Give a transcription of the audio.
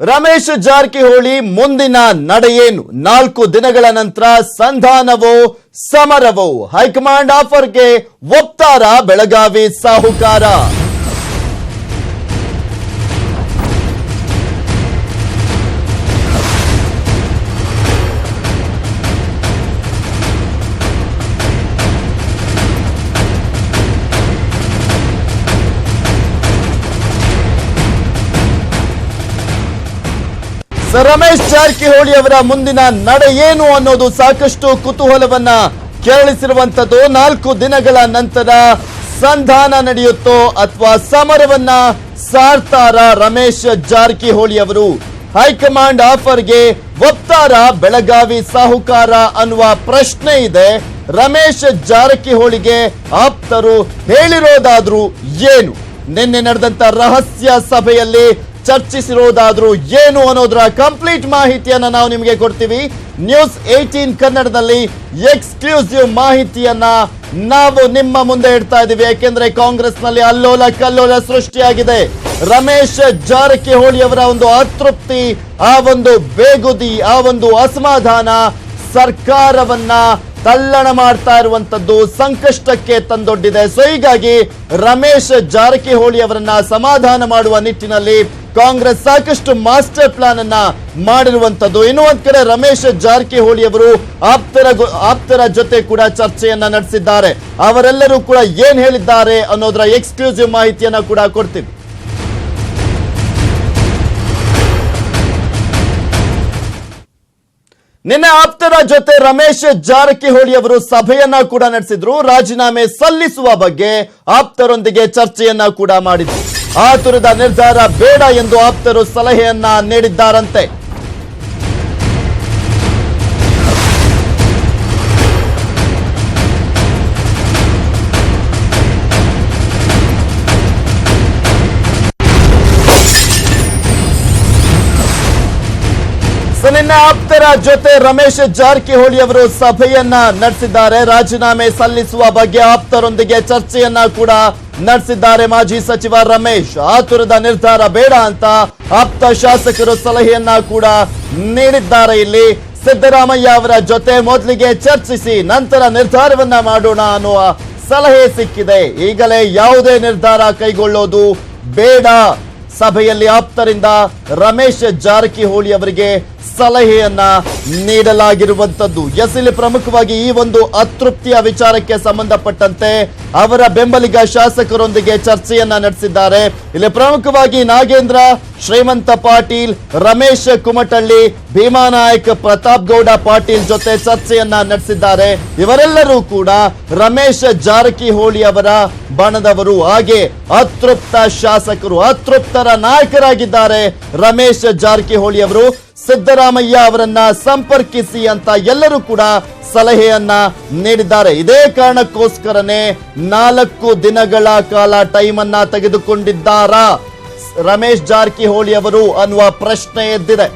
ರಮೇಶ್ ಜಾರಕಿಹೊಳಿ ಮುಂದಿನ ನಡೆಯೇನು? ನಾಲ್ಕು ದಿನಗಳ ನಂತರ ಸಂಧಾನವೋ ಸಮರವೋ? ಹೈಕಮಾಂಡ್ ಆಫರ್ಗೆ ಒಪ್ತಾರ ಬೆಳಗಾವಿ ಸಾಹುಕಾರ. ರಮೇಶ್ ಜಾರಕಿಹೊಳಿ ಅವರ ಮುಂದಿನ ನಡೆ ಏನು ಅನ್ನೋದು ಸಾಕಷ್ಟು ಕುತೂಹಲವನ್ನ ಕೆರಳಿಸಿರುವಂತದ್ದು ನಾಲ್ಕು ದಿನಗಳ ನಂತರ ಸಂಧಾನ ನಡೆಯುತ್ತೋ ಅಥವಾ ಸಮರವನ್ನ ಸಾರ್ತಾರ ರಮೇಶ್ ಜಾರಕಿಹೊಳಿ ಅವರು? ಹೈಕಮಾಂಡ್ ಆಫರ್ಗೆ ಒಪ್ತಾರ ಬೆಳಗಾವಿ ಸಾಹುಕಾರ ಅನ್ನುವ ಪ್ರಶ್ನೆ ಇದೆ. ರಮೇಶ್ ಜಾರಕಿಹೊಳಿಗೆ ಆಪ್ತರು ಹೇಳಿರೋದಾದ್ರೂ ಏನು? ನಿನ್ನೆ ನಡೆದಂತ ರಹಸ್ಯ ಸಭೆಯಲ್ಲಿ ಚರ್ಚಿಸಿರೋದಾದ್ರೂ ಏನು ಅನ್ನೋದರ ಕಂಪ್ಲೀಟ್ ಮಾಹಿತಿಯನ್ನ ನಾವು ನಿಮಗೆ ಕೊಡ್ತೀವಿ. ನ್ಯೂಸ್ ಏಟೀನ್ ಕನ್ನಡದಲ್ಲಿ ಎಕ್ಸ್ಕ್ಲೂಸಿವ್ ಮಾಹಿತಿಯನ್ನ ನಾವು ನಿಮ್ಮ ಮುಂದೆ ಇಡ್ತಾ ಇದ್ದೀವಿ ಯಾಕೆಂದ್ರೆ ಕಾಂಗ್ರೆಸ್ನಲ್ಲಿ ಅಲ್ಲೋಲ ಕಲ್ಲೋಲ ಸೃಷ್ಟಿಯಾಗಿದೆ. ರಮೇಶ್ ಜಾರಕಿಹೊಳಿ ಅವರ ಒಂದು ಅತೃಪ್ತಿ, ಆ ಒಂದು ಬೇಗುದಿ, ಆ ಒಂದು ಅಸಮಾಧಾನ ಸರ್ಕಾರವನ್ನ ತಲ್ಲಣ ಮಾಡ್ತಾ ಇರುವಂತದ್ದು ಸಂಕಷ್ಟಕ್ಕೆ ತಂದೊಡ್ಡಿದೆ. ಸೊ ಹೀಗಾಗಿ ರಮೇಶ್ ಜಾರಕಿಹೊಳಿ ಅವರನ್ನ ಸಮಾಧಾನ ಮಾಡುವ ನಿಟ್ಟಿನಲ್ಲಿ ಕಾಂಗ್ರೆಸ್ ಸಾಕಷ್ಟು ಮಾಸ್ಟರ್ ಪ್ಲಾನ್ ಅನ್ನ ಮಾಡಿರುವಂತದ್ದು. ಇನ್ನು ಒಂದ್ ಕಡೆ ರಮೇಶ್ ಜಾರಕಿಹೊಳಿ ಅವರು ಆಪ್ತರ ಆಪ್ತರ ಜೊತೆ ಕೂಡ ಚರ್ಚೆಯನ್ನ ನಡೆಸಿದ್ದಾರೆ. ಅವರೆಲ್ಲರೂ ಕೂಡ ಏನ್ ಹೇಳಿದ್ದಾರೆ ಅನ್ನೋದರ ಎಕ್ಸ್ಕ್ಲೂಸಿವ್ ಮಾಹಿತಿಯನ್ನ ಕೂಡ ಕೊಡ್ತೀವಿ ನಿನ್ನೆ ಆಪ್ತರ ಜೊತೆ ರಮೇಶ್ ಜಾರಕಿಹೊಳಿ ಅವರು ಸಭೆಯನ್ನ ಕೂಡ ನಡೆಸಿದ್ರು. ರಾಜೀನಾಮೆ ಸಲ್ಲಿಸುವ ಬಗ್ಗೆ ಆಪ್ತರೊಂದಿಗೆ ಚರ್ಚೆಯನ್ನ ಕೂಡ ಮಾಡಿದ್ರು. ಆತುರದ ನಿರ್ಧಾರ ಬೇಡ ಎಂದು ಆಪ್ತರು ಸಲಹೆಯನ್ನ ನೀಡಿದ್ದಾರಂತೆ. ನಿನ್ನೆ ಆಪ್ತರ ಜೊತೆ ರಮೇಶ್ ಜಾರಕಿಹೊಳಿ ಅವರು ಸಭೆಯನ್ನ ನಡೆಸಿದ್ದಾರೆ. ರಾಜೀನಾಮೆ ಸಲ್ಲಿಸುವ ಬಗ್ಗೆ ಆಪ್ತರೊಂದಿಗೆ ಚರ್ಚೆಯನ್ನ ಕೂಡ ನಡೆಸಿದ್ದಾರೆ ಮಾಜಿ ಸಚಿವ ರಮೇಶ್. ಆತುರದ ನಿರ್ಧಾರ ಬೇಡ ಅಂತ ಆಪ್ತ ಶಾಸಕರು ಸಲಹೆಯನ್ನ ಕೂಡ ನೀಡಿದ್ದಾರೆ ಇಲ್ಲಿ. ಸಿದ್ದರಾಮಯ್ಯ ಅವರ ಜೊತೆ ಮೊದಲಿಗೆ ಚರ್ಚಿಸಿ ನಂತರ ನಿರ್ಧಾರವನ್ನ ಮಾಡೋಣ ಅನ್ನುವ ಸಲಹೆ ಸಿಕ್ಕಿದೆ. ಈಗಲೇ ಯಾವುದೇ ನಿರ್ಧಾರ ಕೈಗೊಳ್ಳೋದು ಬೇಡ. ಸಭೆಯಲ್ಲಿ ಆಪ್ತರಿಂದ ರಮೇಶ್ ಜಾರಕಿಹೊಳಿ ಅವರಿಗೆ ಸಲಹೆಯನ್ನ ನೀಡಲಾಗಿರುವಂತದ್ದು ಎಸ್ ಇಲ್ಲಿ ಪ್ರಮುಖವಾಗಿ ಈ ಒಂದು ಅತೃಪ್ತಿಯ ವಿಚಾರಕ್ಕೆ ಸಂಬಂಧಪಟ್ಟಂತೆ ಅವರ ಬೆಂಬಲಿಗ ಶಾಸಕರೊಂದಿಗೆ ಚರ್ಚೆಯನ್ನ ನಡೆಸಿದ್ದಾರೆ. ಇಲ್ಲಿ ಪ್ರಮುಖವಾಗಿ ನಾಗೇಂದ್ರ, ಶ್ರೀಮಂತ ಪಾಟೀಲ್, ರಮೇಶ್ ಕುಮಟಳ್ಳಿ ಭೀಮಾನಾಯಕ್ ಪ್ರತಾಪ್ ಗೌಡ ಪಾಟೀಲ್ ಜೊತೆ ಚರ್ಚೆಯನ್ನ ನಡೆಸಿದ್ದಾರೆ. ಇವರೆಲ್ಲರೂ ಕೂಡ ರಮೇಶ್ ಜಾರಕಿಹೊಳಿ ಅವರ ಬಣದವರು. ಹಾಗೆ ಅತೃಪ್ತ ಶಾಸಕರು, ಅತೃಪ್ತರ ನಾಯಕರಾಗಿದ್ದಾರೆ ರಮೇಶ್ ಜಾರಕಿಹೊಳಿ ಅವರು. ಸಿದ್ದರಾಮಯ್ಯ ಅವರನ್ನ ಸಂಪರ್ಕಿಸಿ ಅಂತ ಎಲ್ಲರೂ ಕೂಡ ಸಲಹೆಯನ್ನ ನೀಡಿದ್ದಾರೆ. ಇದೇ ಕಾರಣಕ್ಕೋಸ್ಕರನೇ ನಾಲ್ಕು ದಿನಗಳ ಕಾಲ ಟೈಮ್ ಅನ್ನ ತೆಗೆದುಕೊಂಡಿದ್ದಾರಾ? ರಮೇಶ್ ಜಾರಕಿಹೊಳಿ ಅವರು ಅನ್ನುವ ಪ್ರಶ್ನೆ ಎದ್ದಿದೆ.